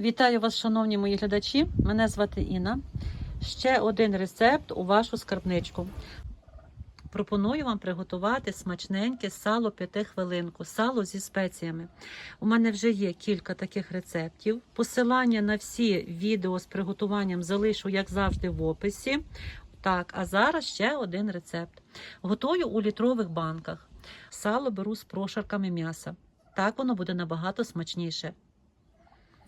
Вітаю вас, шановні мої глядачі. Мене звати Інна. Ще один рецепт у вашу скарбничку. Пропоную вам приготувати смачненьке сало п'ятихвилинку, сало зі спеціями. У мене вже є кілька таких рецептів. Посилання на всі відео з приготуванням залишу, як завжди, в описі. Так, а зараз ще один рецепт. Готую у літрових банках. Сало беру з прошарками м'яса. Так воно буде набагато смачніше.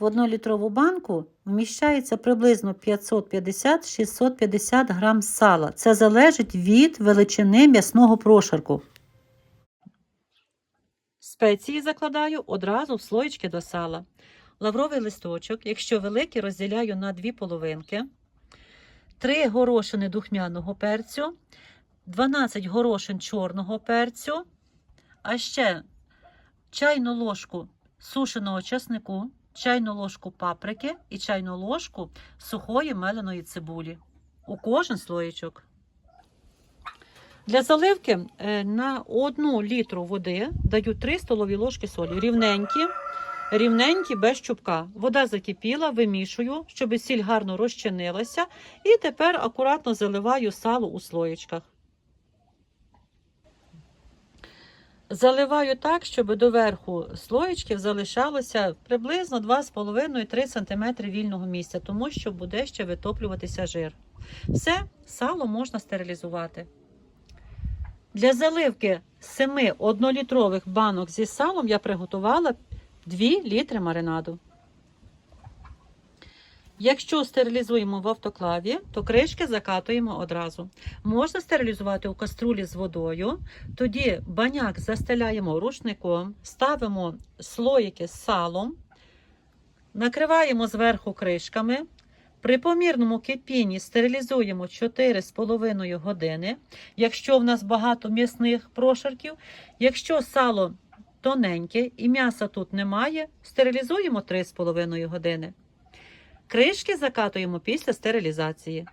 В однолітрову банку вміщається приблизно 550-650 грам сала. Це залежить від величини м'ясного прошарку. Спеції закладаю одразу в слоєчки до сала. Лавровий листочок, якщо великий, розділяю на дві половинки. 3 горошини духмяного перцю, 12 горошин чорного перцю, а ще чайну ложку сушеного часнику, чайну ложку паприки і чайну ложку сухої меленої цибулі. У кожен слоєчок. Для заливки е, на 1 літру води даю 3 столові ложки солі. Рівненькі, рівненькі без чубка. Вода закипіла, вимішую, щоб сіль гарно розчинилася. І тепер акуратно заливаю сало у слоєчках. Заливаю так, щоб до верху слоєчків залишалося приблизно 2,5-3 см вільного місця, тому що буде ще витоплюватися жир. Все, сало можна стерилізувати. Для заливки 7 1-літрових банок зі салом я приготувала 2 літри маринаду. Якщо стерилізуємо в автоклаві, то кришки закатуємо одразу. Можна стерилізувати у каструлі з водою, тоді баняк застеляємо рушником, ставимо слоїки з салом, накриваємо зверху кришками. При помірному кипінні стерилізуємо 4,5 години. Якщо в нас багато м'ясних прошарків, якщо сало тоненьке і м'яса тут немає, стерилізуємо 3,5 години. Кришки закатуємо після стерилізації.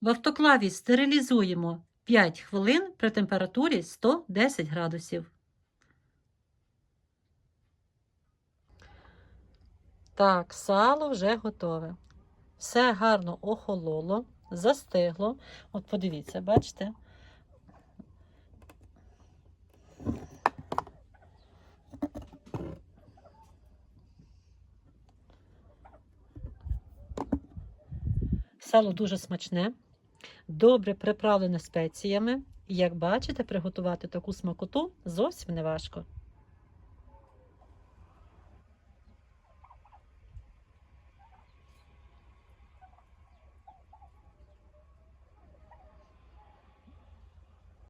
В автоклаві стерилізуємо 5 хвилин при температурі 110 градусів. Так, сало вже готове. Все гарно охололо, застигло. От подивіться, бачите? Сало дуже смачне, добре приправлене спеціями. Як бачите, приготувати таку смакоту зовсім не важко.